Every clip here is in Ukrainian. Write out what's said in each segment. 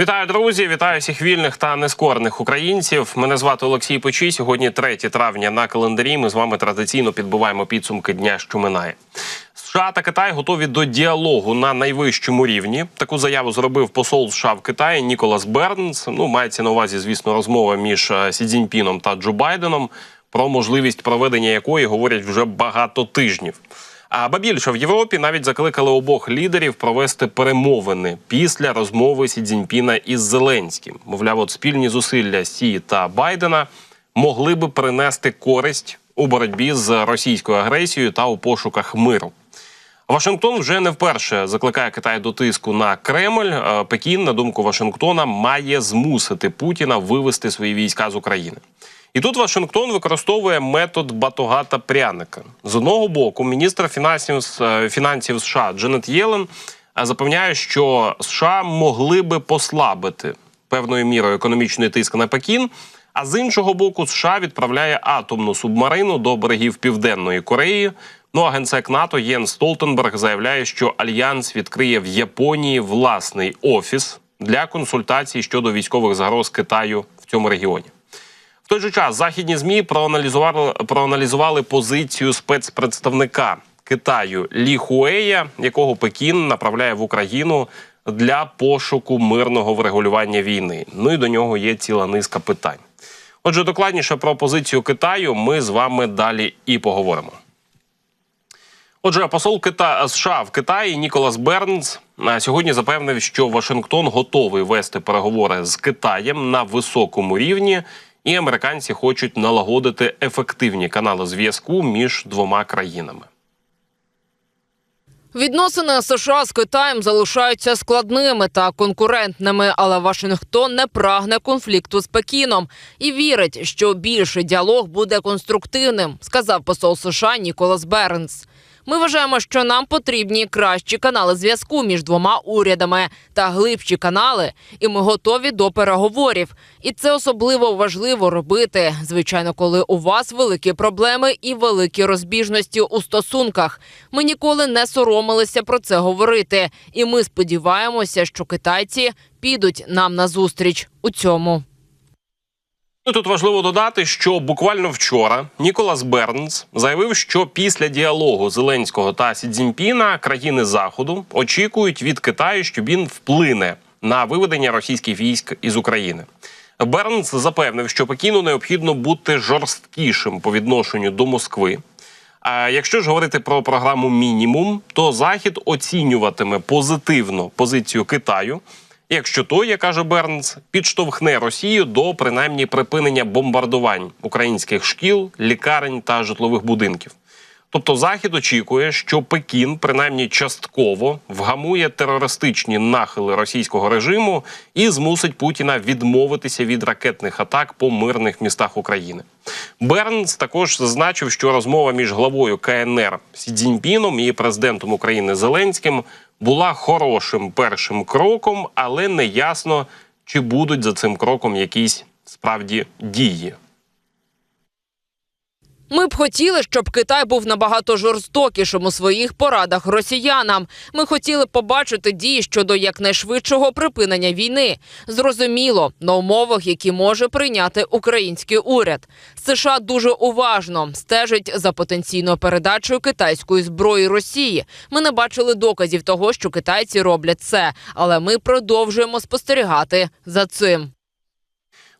Вітаю, друзі! Вітаю всіх вільних та нескорених українців. Мене звати Олексій Печій. Сьогодні 3 травня на календарі. Ми з вами традиційно підбиваємо підсумки дня, що минає. США та Китай готові до діалогу на найвищому рівні. Таку заяву зробив посол США в Китаї Ніколас Бернс. Ну мається на увазі, звісно, розмова між е, Сі Цзіньпіном та Джо Байденом, про можливість проведення якої говорять вже багато тижнів. А ба більше в Європі навіть закликали обох лідерів провести перемовини після розмови Сі Цзіньпіна із Зеленським. Мовляв, от спільні зусилля Сі та Байдена могли би принести користь у боротьбі з російською агресією та у пошуках миру. Вашингтон вже не вперше закликає Китай до тиску на Кремль. Е, Пекін, на думку Вашингтона, має змусити Путіна вивести свої війська з України. І тут Вашингтон використовує метод батога та пряника. З одного боку, міністр фінансів, е, фінансів США Дженет Єлен е, запевняє, що США могли би послабити певною мірою економічний тиск на Пекін. А з іншого боку, США відправляє атомну субмарину до берегів Південної Кореї. Ну а генсек НАТО Єн Столтенберг заявляє, що альянс відкриє в Японії власний офіс для консультацій щодо військових загроз Китаю в цьому регіоні. Той же час західні змі проаналізували проаналізували позицію спецпредставника Китаю Лі Хуея, якого Пекін направляє в Україну для пошуку мирного врегулювання війни. Ну і до нього є ціла низка питань. Отже, докладніше про позицію Китаю ми з вами далі і поговоримо. Отже, посол Кита США в Китаї Ніколас Бернс а, сьогодні запевнив, що Вашингтон готовий вести переговори з Китаєм на високому рівні, і американці хочуть налагодити ефективні канали зв'язку між двома країнами. Відносини США з Китаєм залишаються складними та конкурентними, але Вашингтон не прагне конфлікту з Пекіном і вірить, що більший діалог буде конструктивним, сказав посол США Ніколас Бернс. Ми вважаємо, що нам потрібні кращі канали зв'язку між двома урядами та глибші канали, і ми готові до переговорів. І це особливо важливо робити, звичайно, коли у вас великі проблеми і великі розбіжності у стосунках. Ми ніколи не соромилися про це говорити, і ми сподіваємося, що китайці підуть нам на зустріч у цьому. Ну, Тут важливо додати, що буквально вчора Ніколас Бернс заявив, що після діалогу Зеленського та Сі Цзіньпіна країни Заходу очікують від Китаю, що він вплине на виведення російських військ із України. Бернс запевнив, що Пекіну необхідно бути жорсткішим по відношенню до Москви. А якщо ж говорити про програму мінімум, то Захід оцінюватиме позитивно позицію Китаю. Якщо той, як каже Бернс, підштовхне Росію до принаймні припинення бомбардувань українських шкіл, лікарень та житлових будинків. Тобто Захід очікує, що Пекін принаймні частково вгамує терористичні нахили російського режиму і змусить Путіна відмовитися від ракетних атак по мирних містах України. Бернс також зазначив, що розмова між главою КНР Сі Цзіньпіном і президентом України Зеленським була хорошим першим кроком, але не ясно, чи будуть за цим кроком якісь справді дії. Ми б хотіли, щоб Китай був набагато жорстокішим у своїх порадах росіянам. Ми хотіли побачити дії щодо якнайшвидшого припинення війни. Зрозуміло, на умовах, які може прийняти український уряд. США дуже уважно стежить за потенційною передачею китайської зброї Росії. Ми не бачили доказів того, що китайці роблять це, але ми продовжуємо спостерігати за цим.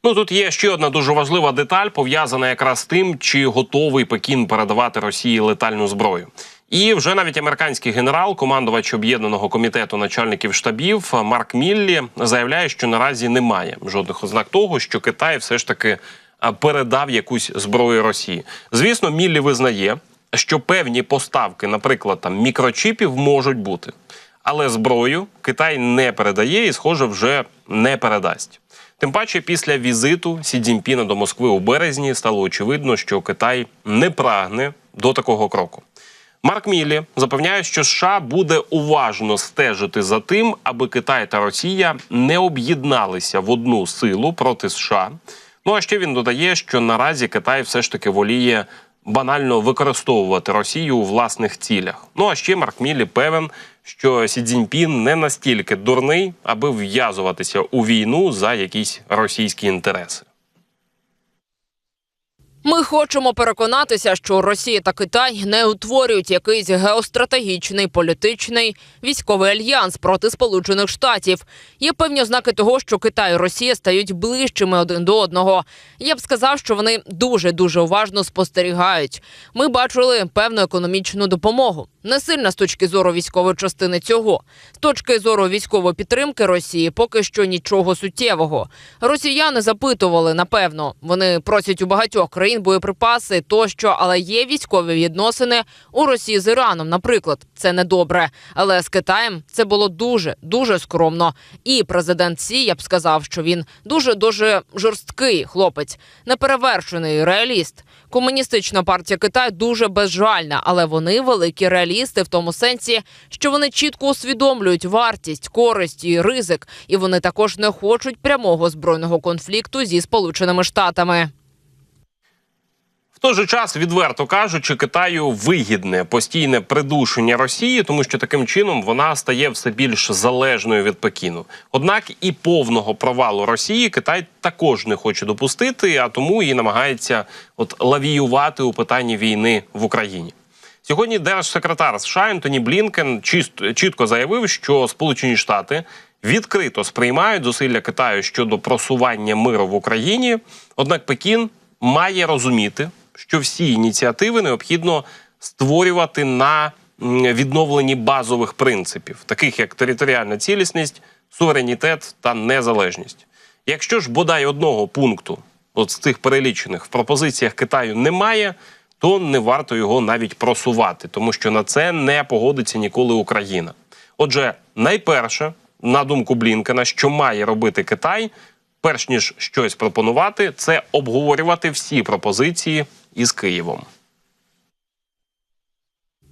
Ну тут є ще одна дуже важлива деталь, пов'язана якраз з тим, чи готовий Пекін передавати Росії летальну зброю. І вже навіть американський генерал, командувач об'єднаного комітету начальників штабів Марк Міллі заявляє, що наразі немає жодних ознак того, що Китай все ж таки передав якусь зброю Росії. Звісно, Міллі визнає, що певні поставки, наприклад, там мікрочіпів, можуть бути, але зброю Китай не передає і, схоже, вже не передасть. Тим паче, після візиту Сі Цзіньпіна до Москви у березні стало очевидно, що Китай не прагне до такого кроку. Марк Міллі запевняє, що США буде уважно стежити за тим, аби Китай та Росія не об'єдналися в одну силу проти США. Ну а ще він додає, що наразі Китай все ж таки воліє банально використовувати Росію у власних цілях. Ну а ще Марк Міллі певен, що Сі Цзіньпін не настільки дурний, аби вв'язуватися у війну за якісь російські інтереси. Ми хочемо переконатися, що Росія та Китай не утворюють якийсь геостратегічний, політичний військовий альянс проти Сполучених Штатів. Є певні ознаки того, що Китай і Росія стають ближчими один до одного. Я б сказав, що вони дуже дуже уважно спостерігають. Ми бачили певну економічну допомогу. Не сильно з точки зору військової частини цього. З точки зору військової підтримки Росії поки що нічого суттєвого. Росіяни запитували, напевно, вони просять у багатьох країн боєприпаси тощо, але є військові відносини у Росії з Іраном, наприклад. Це недобре. Але з Китаєм це було дуже дуже скромно. І президент Сі, я б сказав, що він дуже дуже жорсткий хлопець, неперевершений реаліст. Комуністична партія Китаю дуже безжальна, але вони великі реалісти в тому сенсі, що вони чітко усвідомлюють вартість, користь і ризик, і вони також не хочуть прямого збройного конфлікту зі Сполученими Штатами. В той же час, відверто кажучи, Китаю вигідне постійне придушення Росії, тому що таким чином вона стає все більш залежною від Пекіну. Однак і повного провалу Росії Китай також не хоче допустити, а тому і намагається от лавіювати у питанні війни в Україні. Сьогодні держсекретар США Ентоні Блінкен чіст- чітко заявив, що Сполучені Штати відкрито сприймають зусилля Китаю щодо просування миру в Україні. Однак Пекін має розуміти, що всі ініціативи необхідно створювати на відновленні базових принципів, таких як територіальна цілісність, суверенітет та незалежність. Якщо ж бодай одного пункту, от з цих перелічених в пропозиціях Китаю немає, то не варто його навіть просувати, тому що на це не погодиться ніколи Україна. Отже, найперше, на думку Блінкена, що має робити Китай, перш ніж щось пропонувати, це обговорювати всі пропозиції із Києвом.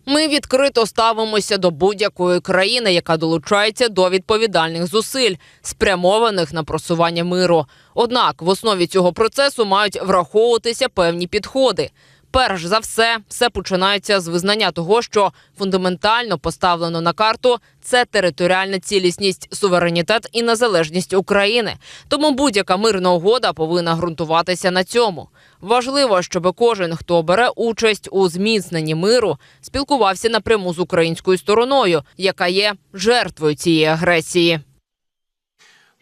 Ми відкрито ставимося до будь-якої країни, яка долучається до відповідальних зусиль, спрямованих на просування миру. Однак в основі цього процесу мають враховуватися певні підходи. Перш за все, все починається з визнання того, що фундаментально поставлено на карту це територіальна цілісність, суверенітет і незалежність України. Тому будь-яка мирна угода повинна ґрунтуватися на цьому. Важливо, щоб кожен, хто бере участь у зміцненні миру, спілкувався напряму з українською стороною, яка є жертвою цієї агресії.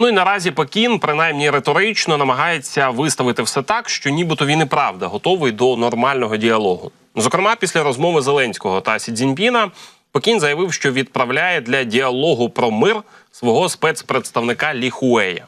Ну і наразі Пекін, принаймні риторично, намагається виставити все так, що нібито він і правда готовий до нормального діалогу. Зокрема, після розмови Зеленського та Сі Цзіньпіна Пекін заявив, що відправляє для діалогу про мир свого спецпредставника Лі Хуея.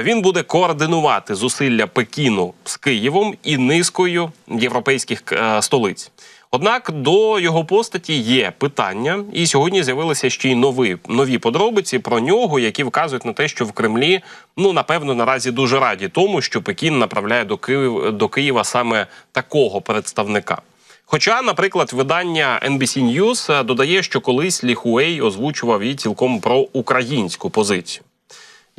Він буде координувати зусилля Пекіну з Києвом і низкою європейських е, столиць. Однак до його постаті є питання, і сьогодні з'явилися ще й нові, нові подробиці про нього, які вказують на те, що в Кремлі ну напевно наразі дуже раді тому, що Пекін направляє до Києва, до Києва саме такого представника. Хоча, наприклад, видання NBC News додає, що колись Лі Хуей озвучував і цілком про українську позицію.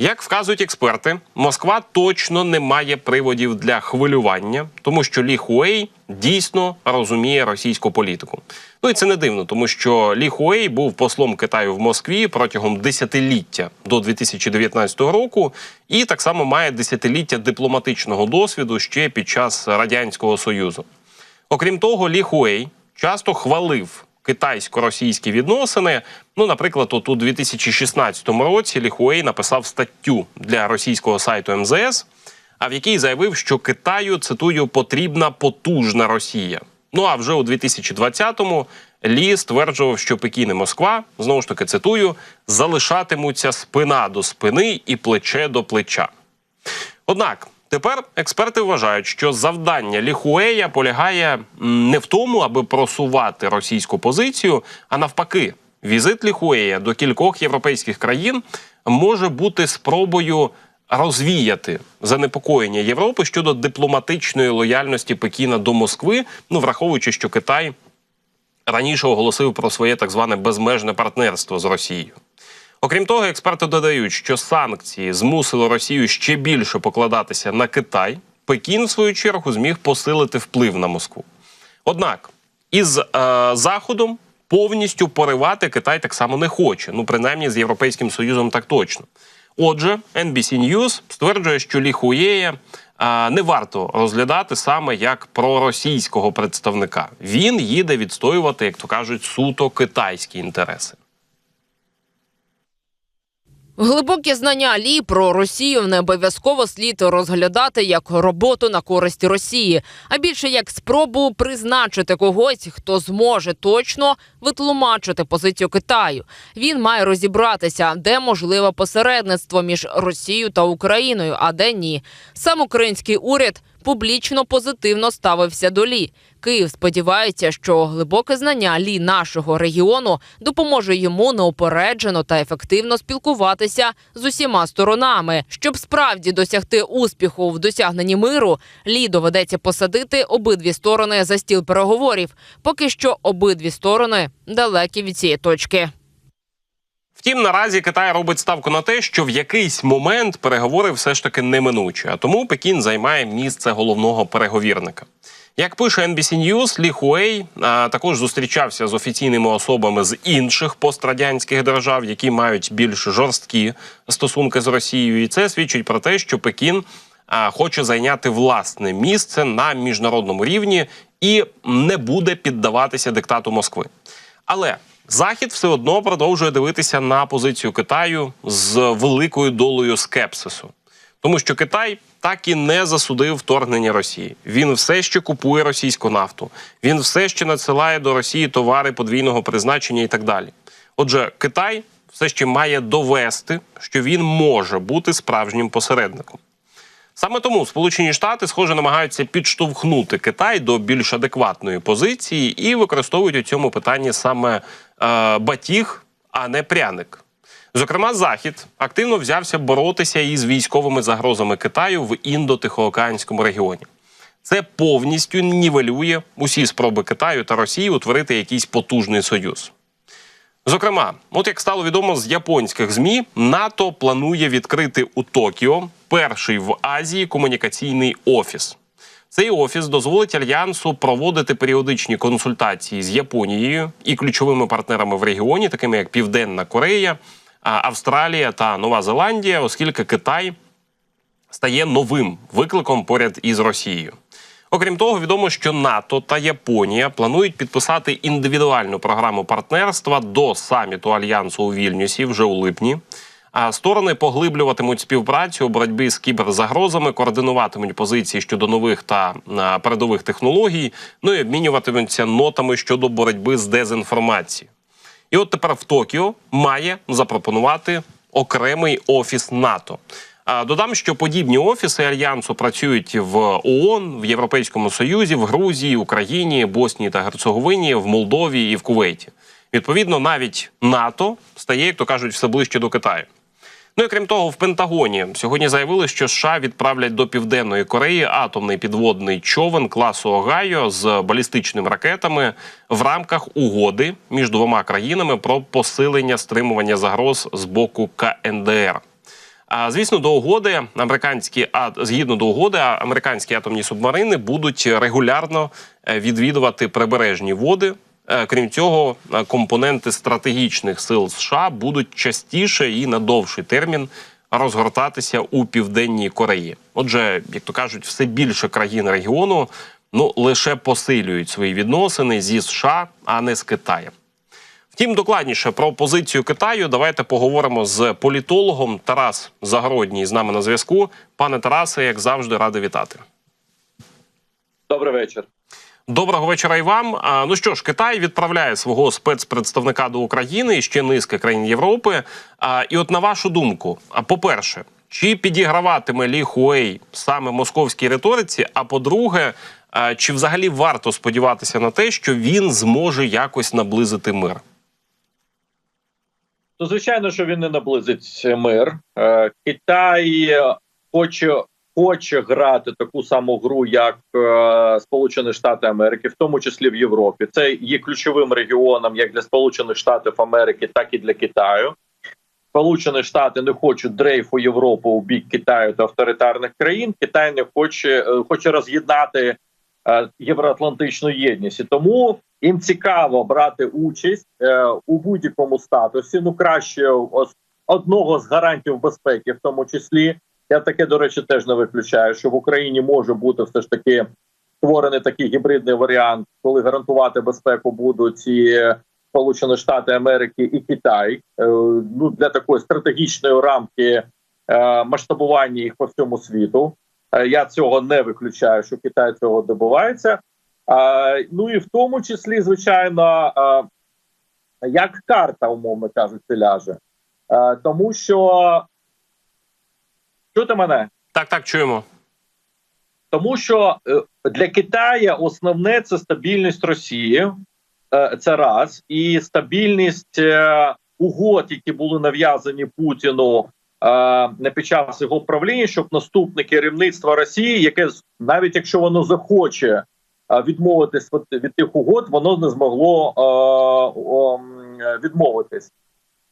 Як вказують експерти, Москва точно не має приводів для хвилювання, тому що Лі Хуей дійсно розуміє російську політику. Ну і це не дивно, тому що Лі Хуей був послом Китаю в Москві протягом десятиліття до 2019 року, і так само має десятиліття дипломатичного досвіду ще під час радянського союзу. Окрім того, Лі Хуей часто хвалив китайсько-російські відносини. Ну, наприклад, от у 2016 році Лі Хуей написав статтю для російського сайту МЗС, а в якій заявив, що Китаю цитую потрібна потужна Росія. Ну а вже у 2020-му Лі стверджував, що Пекін і Москва знову ж таки цитую залишатимуться спина до спини і плече до плеча. Однак тепер експерти вважають, що завдання Ліхуея полягає не в тому, аби просувати російську позицію, а навпаки, візит Ліхуея до кількох європейських країн може бути спробою розвіяти занепокоєння Європи щодо дипломатичної лояльності Пекіна до Москви, ну враховуючи, що Китай раніше оголосив про своє так зване безмежне партнерство з Росією. Окрім того, експерти додають, що санкції змусили Росію ще більше покладатися на Китай. Пекін, в свою чергу, зміг посилити вплив на Москву. Однак із е, Заходом повністю поривати Китай так само не хоче. Ну, принаймні з Європейським Союзом так точно. Отже, NBC News стверджує, що Лі Хуєя а, не варто розглядати саме як проросійського представника. Він їде відстоювати, як то кажуть, суто китайські інтереси. Глибокі знання Лі про Росію не обов'язково слід розглядати як роботу на користь Росії, а більше як спробу призначити когось, хто зможе точно витлумачити позицію Китаю. Він має розібратися, де можливе посередництво між Росією та Україною, а де ні. Сам український уряд публічно позитивно ставився до Лі. Київ сподівається, що глибоке знання лі нашого регіону допоможе йому неупереджено та ефективно спілкуватися з усіма сторонами. Щоб справді досягти успіху в досягненні миру, лі доведеться посадити обидві сторони за стіл переговорів. Поки що обидві сторони далекі від цієї точки. Втім, наразі Китай робить ставку на те, що в якийсь момент переговори все ж таки неминучі, а тому Пекін займає місце головного переговірника. Як пише NBC News, Лі Хуей а, також зустрічався з офіційними особами з інших пострадянських держав, які мають більш жорсткі стосунки з Росією, і це свідчить про те, що Пекін а, хоче зайняти власне місце на міжнародному рівні і не буде піддаватися диктату Москви. Але Захід все одно продовжує дивитися на позицію Китаю з великою долею скепсису, тому що Китай так і не засудив вторгнення Росії. Він все ще купує російську нафту, він все ще надсилає до Росії товари подвійного призначення і так далі. Отже, Китай все ще має довести, що він може бути справжнім посередником. Саме тому Сполучені Штати, схоже, намагаються підштовхнути Китай до більш адекватної позиції і використовують у цьому питанні саме батіг, а не пряник. Зокрема, Захід активно взявся боротися із військовими загрозами Китаю в індо-тихоокеанському регіоні. Це повністю нівелює усі спроби Китаю та Росії утворити якийсь потужний союз. Зокрема, от як стало відомо з японських змі, НАТО планує відкрити у Токіо перший в Азії комунікаційний офіс. Цей офіс дозволить альянсу проводити періодичні консультації з Японією і ключовими партнерами в регіоні, такими як Південна Корея, Австралія та Нова Зеландія, оскільки Китай стає новим викликом поряд із Росією. Окрім того, відомо, що НАТО та Японія планують підписати індивідуальну програму партнерства до саміту альянсу у Вільнюсі вже у липні. А сторони поглиблюватимуть співпрацю у боротьбі з кіберзагрозами, координуватимуть позиції щодо нових та передових технологій, ну і обмінюватимуться нотами щодо боротьби з дезінформацією. І от тепер в Токіо має запропонувати окремий офіс НАТО. Додам, що подібні офіси альянсу працюють в ООН, в Європейському Союзі, в Грузії, Україні, Боснії та Герцеговині, в Молдові і в Кувейті. Відповідно, навіть НАТО стає, як то кажуть, все ближче до Китаю. Ну і крім того, в Пентагоні сьогодні заявили, що США відправлять до Південної Кореї атомний підводний човен класу Огайо з балістичними ракетами в рамках угоди між двома країнами про посилення стримування загроз з боку КНДР. А звісно, до угоди американські а згідно до угоди, американські атомні субмарини будуть регулярно е, відвідувати прибережні води. Е, Крім цього, е, компоненти стратегічних сил США будуть частіше і на довший термін розгортатися у південній Кореї. Отже, як то кажуть, все більше країн регіону ну лише посилюють свої відносини зі США, а не з Китаєм. Втім, докладніше про позицію Китаю давайте поговоримо з політологом Тарас Загородній з нами на зв'язку. Пане Тарасе, як завжди, радий вітати. Добрий вечір. Доброго вечора і вам. Ну що ж, Китай відправляє свого спецпредставника до України і ще низки країн Європи. І от на вашу думку, а по-перше, чи підіграватиме Лі Хуей саме московській риториці? А по-друге, чи взагалі варто сподіватися на те, що він зможе якось наблизити мир? То звичайно, що він не наблизить мир. Е, Китай хоче хоче грати таку саму гру, як е, Сполучені Штати Америки, в тому числі в Європі. Це є ключовим регіоном як для Сполучених Штатів Америки, так і для Китаю. Сполучені Штати не хочуть дрейфу Європи у бік Китаю та авторитарних країн. Китай не хоче, е, хоче роз'єднати е, євроатлантичну єдність. І тому їм цікаво брати участь е, у будь-якому статусі. Ну краще одного з гарантів безпеки, в тому числі. Я таке, до речі, теж не виключаю, що в Україні може бути все ж таки створений такий гібридний варіант, коли гарантувати безпеку будуть і Сполучені Штати Америки і Китай. Е, Ну для такої стратегічної рамки е, масштабування їх по всьому світу. Е, Я цього не виключаю, що Китай цього добивається. А, ну і в тому числі, звичайно, як карта, умовно кажучи, ляже. Тому що чути мене? Так, так, чуємо. Тому що е, для Китаю основне це стабільність Росії, е, це раз, і стабільність е, угод, які були нав'язані Путіну під час його правління, щоб наступне керівництво Росії, яке навіть якщо воно захоче відмовитись від, тих угод, воно не змогло відмовитись.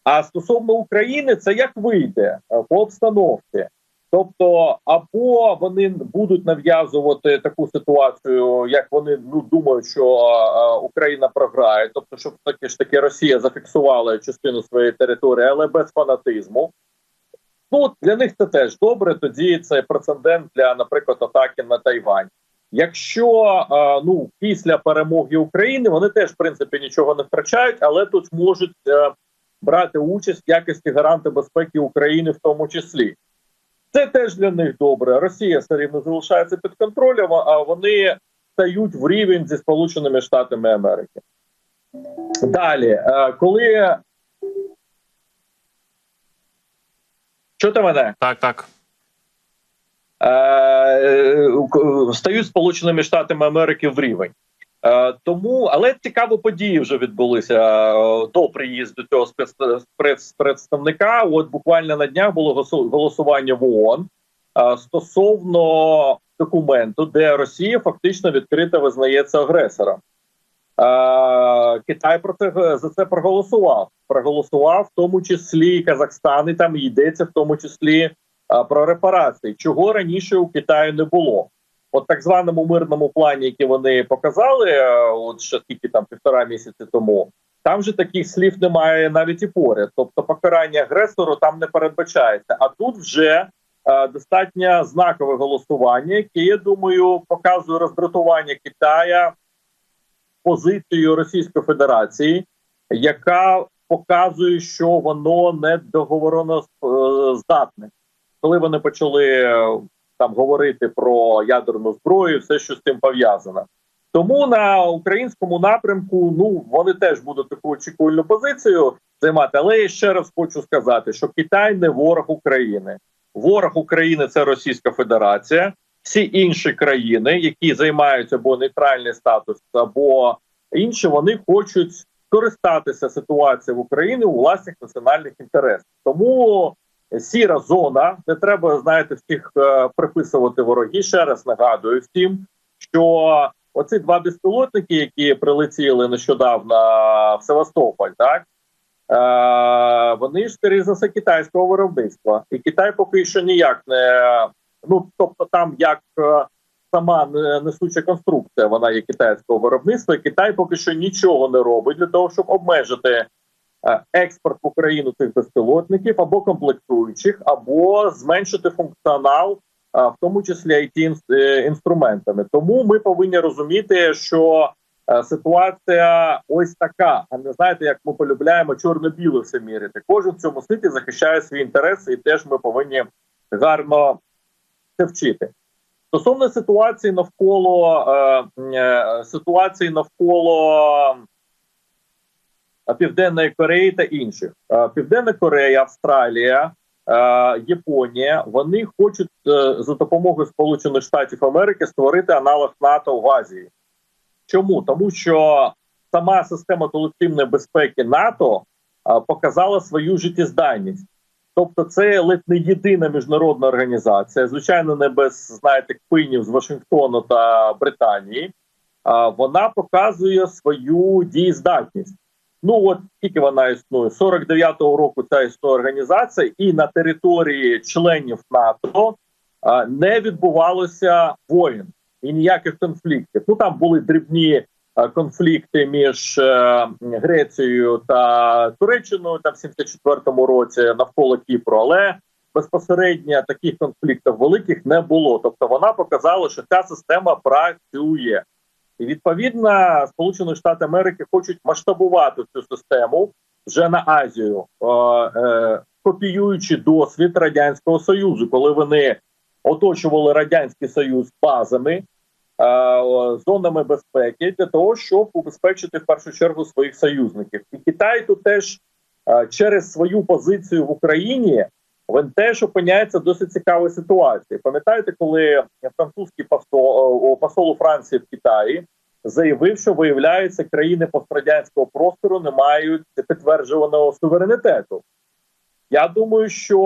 А стосовно України, це як вийде по обстановці. Тобто, або вони будуть нав'язувати таку ситуацію, як вони ну думають, що е, Україна програє, тобто, щоб таки ж таки Росія зафіксувала частину своєї території, але без фанатизму. Ну для них це теж добре. Тоді це прецедент для, наприклад, атаки на Тайвань. Якщо е, ну після перемоги України вони теж в принципі нічого не втрачають, але тут можуть е, брати участь в якості гаранти безпеки України, в тому числі. Це теж для них добре. Росія все рівно залишається під контролем, а вони стають в рівень зі Сполученими Штатами Америки. Далі, е, коли чути мене? Так, так. Е, стають Сполученими Штатами Америки в рівень. Е, тому, але цікаві події вже відбулися е, до приїзду цього спец- спец- От буквально на днях було голосування в ООН е, стосовно документу, де Росія фактично відкрито визнається агресором. Китай про це за це проголосував. Проголосував в тому числі Казахстан, і там йдеться в тому числі про репарації, чого раніше у Китаю не було. От так званому мирному плані, який вони показали, е, от ще скільки там півтора місяці тому, там же таких слів немає навіть і поряд. Тобто покарання агресору там не передбачається. А тут вже е, достатньо знакове голосування, яке я думаю показує роздратування Китая позицією Російської Федерації, яка показує, що воно не договорено здатне коли вони почали е, там говорити про ядерну зброю, все що з цим пов'язано. Тому на українському напрямку ну вони теж будуть таку очікувальну позицію займати. Але я ще раз хочу сказати, що Китай не ворог України. Ворог України це Російська Федерація. Всі інші країни, які займають або нейтральний статус, або інші, вони хочуть скористатися ситуацією в Україні у власних національних інтересах. Тому сіра зона, не треба знаєте всіх е, приписувати вороги. Ще раз нагадую всім, що оці два безпілотники, які прилетіли нещодавно в Севастополь, так е, вони ж все китайського виробництва, і Китай поки що ніяк не ну тобто, там як е, сама не- несуча конструкція, вона є китайського виробництва. Китай поки що нічого не робить для того, щоб обмежити експорт в Україну цих безпілотників або комплектуючих, або зменшити функціонал, е, в тому числі it інструментами. Тому ми повинні розуміти, що е, ситуація ось така. А не знаєте, як ми полюбляємо чорно-біло все міряти. Кожен в цьому світі захищає свої інтереси, і теж ми повинні гарно це вчити. Стосовно ситуації навколо е, е, ситуації навколо е, Південної Кореї та інших. Південна Корея, Австралія, Японія вони хочуть е, за допомогою Сполучених Штатів Америки створити аналог НАТО в Азії. Чому? Тому що сама система колективної безпеки НАТО показала свою життєздатність. Тобто, це ледь не єдина міжнародна організація, звичайно, не без знаєте кпинів з Вашингтону та Британії. Вона показує свою дієздатність. Ну от скільки вона існує? 49-го року ця існує організація, і на території членів НАТО не відбувалося воїн і ніяких конфліктів. Ну там були дрібні конфлікти між е, Грецією та Туреччиною там в 74-му році навколо Кіпру, але безпосередньо таких конфліктів великих не було. Тобто вона показала, що ця система працює. І відповідно Сполучені Штати Америки хочуть масштабувати цю систему вже на Азію, е, е, копіюючи досвід радянського союзу, коли вони оточували радянський союз базами, е, зонами безпеки для того, щоб убезпечити в першу чергу своїх союзників. І Китай тут теж через свою позицію в Україні він теж опиняється в досить цікавій ситуації. Пам'ятаєте, коли французький посол, посол у Франції в Китаї заявив, що виявляється, країни пострадянського простору не мають підтверджуваного суверенітету. Я думаю, що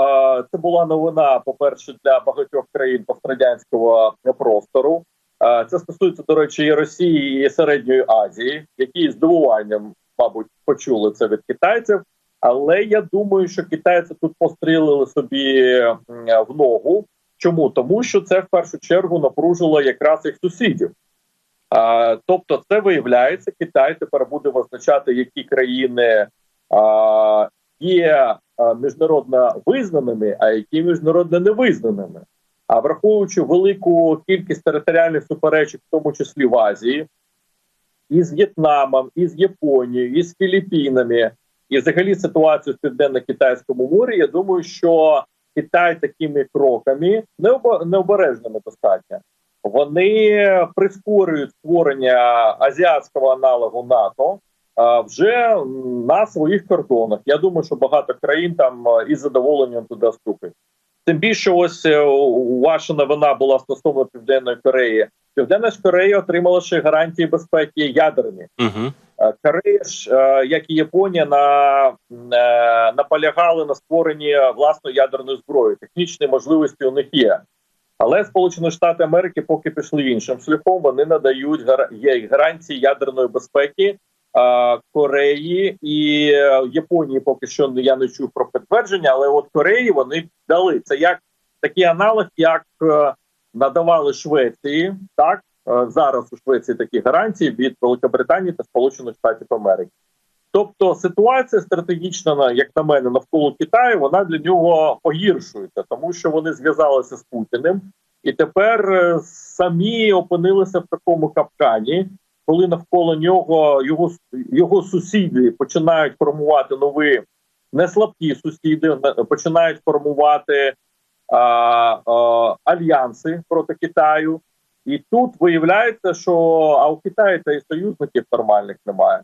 е, це була новина, по-перше, для багатьох країн пострадянського простору. Е, це стосується, до речі, і Росії і Середньої Азії, які здивуванням, мабуть, почули це від китайців. Але я думаю, що китайці тут пострілили собі в ногу. Чому? Тому що це в першу чергу напружило якраз їх сусідів. А, тобто, це виявляється, Китай тепер буде визначати, які країни а, є міжнародно визнаними, а які міжнародно невизнаними. А враховуючи велику кількість територіальних суперечок, в тому числі в Азії, і з В'єтнамом, і з Японією, і з Філіппінами, і взагалі ситуацію в південно-китайському морі, я думаю, що Китай такими кроками необережними достатньо. Вони прискорюють створення азіатського аналогу НАТО вже на своїх кордонах. Я думаю, що багато країн там із задоволенням туди вступить. Тим більше, ось е, ваша новина була стосовно Південної Кореї. Південна Корея отримала ще гарантії безпеки ядерні. Угу. Е, Корея ж, е, як і Японія, на, е, наполягали на створенні власної ядерної зброї. Технічні можливості у них є. Але Сполучені Штати Америки поки пішли іншим шляхом. Вони надають гарантії ядерної безпеки е, Кореї і е, Японії. Поки що я не чув про підтвердження, але от Кореї вони дали це як такий аналог, як е, надавали Швеції, так Е, зараз у Швеції такі гарантії від Великобританії та Сполучених Штатів Америки. Тобто ситуація стратегічна, як на мене, навколо Китаю, вона для нього погіршується, тому що вони зв'язалися з Путіним і тепер е, самі опинилися в такому капкані, коли навколо нього його його сусіди починають формувати нові не слабкі сусіди, починають формувати а, а, альянси проти Китаю. І тут виявляється, що а у Китаї та і союзників нормальних немає.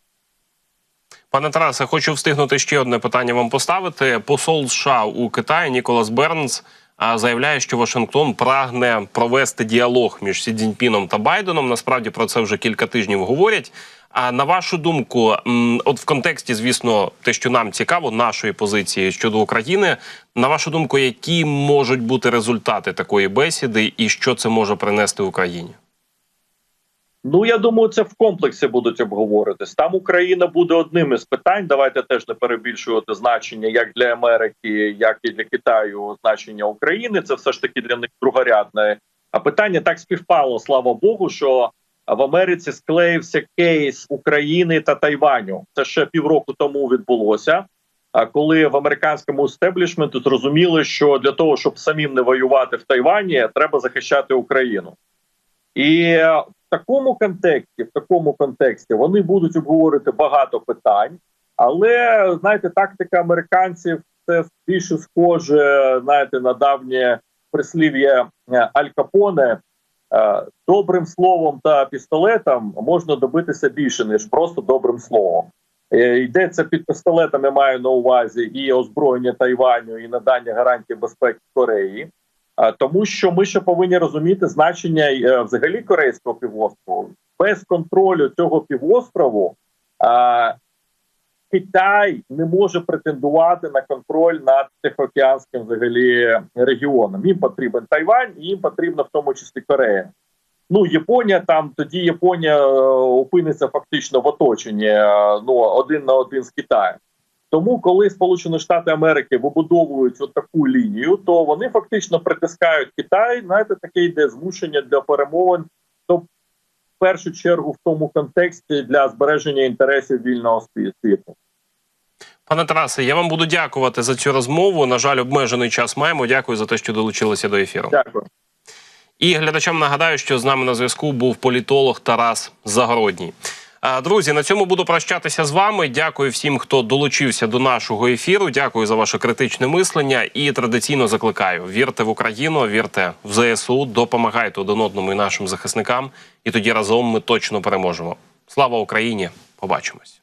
Пане Тарасе, хочу встигнути ще одне питання вам поставити. Посол США у Китаї Ніколас Бернс заявляє, що Вашингтон прагне провести діалог між Сі Цзіньпіном та Байденом. Насправді про це вже кілька тижнів говорять. А на вашу думку, от в контексті, звісно, те, що нам цікаво, нашої позиції щодо України, на вашу думку, які можуть бути результати такої бесіди, і що це може принести Україні? Ну я думаю, це в комплексі будуть обговоритись. Там Україна буде одним із питань. Давайте теж не перебільшувати значення як для Америки, як і для Китаю. Значення України. Це все ж таки для них другорядне. А питання так співпало, слава Богу, що в Америці склеївся кейс України та Тайваню. Це ще півроку тому відбулося. А коли в американському естеблішменті зрозуміли, що для того, щоб самим не воювати в Тайвані, треба захищати Україну. І такому контексті, в такому контексті, вони будуть обговорити багато питань, але знаєте, тактика американців це більше схоже, знаєте, на давнє прислів'я е, Аль Капоне. Е, Добрим словом та пістолетом можна добитися більше ніж просто добрим словом. Е, Йдеться під пістолетом, маю на увазі і озброєння Тайваню, і надання гарантій безпеки Кореї. Тому що ми ще повинні розуміти значення е, взагалі Корейського півострову. Без контролю цього півострову Китай не може претендувати на контроль над Тихоокеанським взагалі регіоном. Їм потрібен Тайвань, і їм потрібна в тому числі Корея. Ну, Японія там тоді Японія е, опиниться фактично в оточенні е, ну один на один з Китаєм. Тому, коли Сполучені Штати Америки вибудовують от таку лінію, то вони фактично притискають Китай. Знаєте, таке йде змушення для перемовин. То першу чергу в тому контексті для збереження інтересів вільного сві- світу. Пане Тарасе, я вам буду дякувати за цю розмову. На жаль, обмежений час маємо. Дякую за те, що долучилися до ефіру. Дякую. І глядачам нагадаю, що з нами на зв'язку був політолог Тарас Загородній. Друзі, на цьому буду прощатися з вами. Дякую всім, хто долучився до нашого ефіру. Дякую за ваше критичне мислення. І традиційно закликаю: вірте в Україну, вірте в ЗСУ, допомагайте один одному і нашим захисникам. І тоді разом ми точно переможемо. Слава Україні! Побачимось.